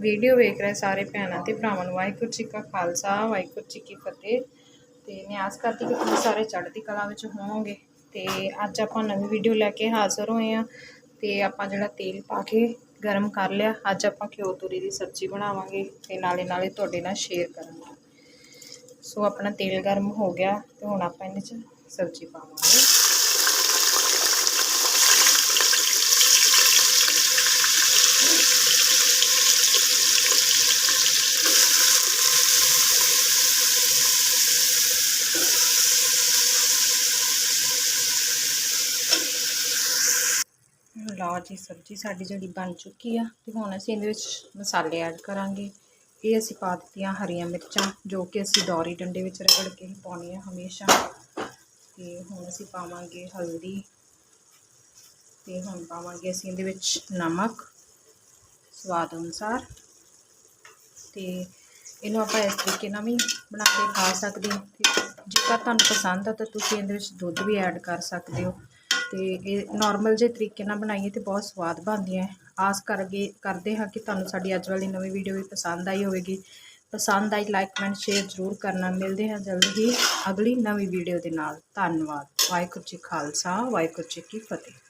Video ਵੇਖ ਰਹੇ ਸਾਰੇ ਭੈਣਾਂ ਤੇ ਭਰਾਵਾਂ ਨੂੰ। ਵਾਹਿਗੁਰੂ ਜੀ ਕਾ ਖਾਲਸਾ, ਵਾਹਿਗੁਰੂ ਜੀ ਕੀ ਫਤਿਹ। ਤੇ ਆਸ ਕਰਦੀ ਕਿ ਤੁਸੀਂ ਸਾਰੇ ਚੜ੍ਹਦੀ ਕਲਾ ਵਿੱਚ ਹੋਵੋਗੇ। ਤੇ ਅੱਜ ਆਪਾਂ ਨਵੀਂ ਵੀਡੀਓ ਲੈ ਕੇ ਹਾਜ਼ਰ ਹੋਏ ਆ ਤੇ ਆਪਾਂ ਜਿਹੜਾ ਤੇਲ ਪਾ ਕੇ ਗਰਮ ਕਰ ਲਿਆ, ਅੱਜ ਆਪਾਂ ਘਿਓ ਤੋਰੀ ਦੀ ਸਬਜ਼ੀ ਬਣਾਵਾਂਗੇ ਤੇ ਨਾਲੇ ਨਾਲੇ ਤੁਹਾਡੇ ਨਾਲ ਸ਼ੇਅਰ ਕਰਾਂਗੇ। ਸੋ ਆਪਣਾ ਤੇਲ ਗਰਮ ਹੋ ਗਿਆ ਤੇ ਹੁਣ ਆਪਾਂ ਇਹਦੇ 'ਚ ਸਬਜ਼ੀ ਪਾਵਾਂਗੇ। ਲਓ ਜੀ, ਸਬਜ਼ੀ ਸਾਡੀ ਜਿਹੜੀ ਬਣ ਚੁੱਕੀ ਆ ਤੇ ਹੁਣ ਅਸੀਂ ਇਹਦੇ ਵਿੱਚ ਮਸਾਲੇ ਐਡ ਕਰਾਂਗੇ। ਇਹ ਅਸੀਂ ਪਾ ਦਿੱਤੀਆਂ ਹਰੀਆਂ ਮਿਰਚਾਂ, ਜੋ ਕਿ ਅਸੀਂ ਡੋਰੀ ਡੰਡੇ ਵਿੱਚ ਰਗੜ ਕੇ ਹੀ ਪਾਉਣੀ ਆ ਹਮੇਸ਼ਾ। ਤੇ ਹੁਣ ਅਸੀਂ ਪਾਵਾਂਗੇ ਹਲਦੀ ਤੇ ਹੁਣ ਪਾਵਾਂਗੇ ਅਸੀਂ ਇਹਦੇ ਵਿੱਚ ਨਮਕ ਸਵਾਦ ਅਨੁਸਾਰ। ਤੇ ਇਹਨੂੰ ਆਪਾਂ ਇਸ ਤਰੀਕੇ ਨਾਲ ਵੀ ਬਣਾ ਕੇ ਖਾ ਸਕਦੇ ਜੇਕਰ ਤੁਹਾਨੂੰ ਪਸੰਦ ਆ ਤਾਂ ਤੁਸੀਂ ਇਹਦੇ ਵਿੱਚ ਦੁੱਧ ਵੀ ਐਡ ਕਰ ਸਕਦੇ ਹੋ। ਤੇ ਇਹ ਨਾਰਮਲ ਜਿਹੇ ਤਰੀਕੇ ਨਾਲ ਬਣਾਈਏ ਤੇ ਬਹੁਤ ਸਵਾਦ ਬਣਦੀਆਂ ਹੈ। ਆਸ ਕਰਗੇ, ਕਰਦੇ ਹਾਂ ਕਿ ਤੁਹਾਨੂੰ ਸਾਡੀ ਅੱਜ ਵਾਲੀ ਨਵੀਂ ਵੀਡੀਓ ਵੀ ਪਸੰਦ ਆਈ ਹੋਵੇਗੀ। ਪਸੰਦ ਆਈ ਲਾਈਕ ਕਮੈਂਟ ਸ਼ੇਅਰ ਜ਼ਰੂਰ ਕਰਨਾ। ਮਿਲਦੇ ਹਾਂ ਜਲਦੀ ਹੀ ਅਗਲੀ ਨਵੀਂ ਵੀਡੀਓ ਦੇ ਨਾਲ। ਧੰਨਵਾਦ। ਵਾਹਿਗੁਰੂ ਜੀ ਖਾਲਸਾ, ਵਾਹਿਗੁਰੂ ਜੀ ਕੀ ਫਤਿਹ।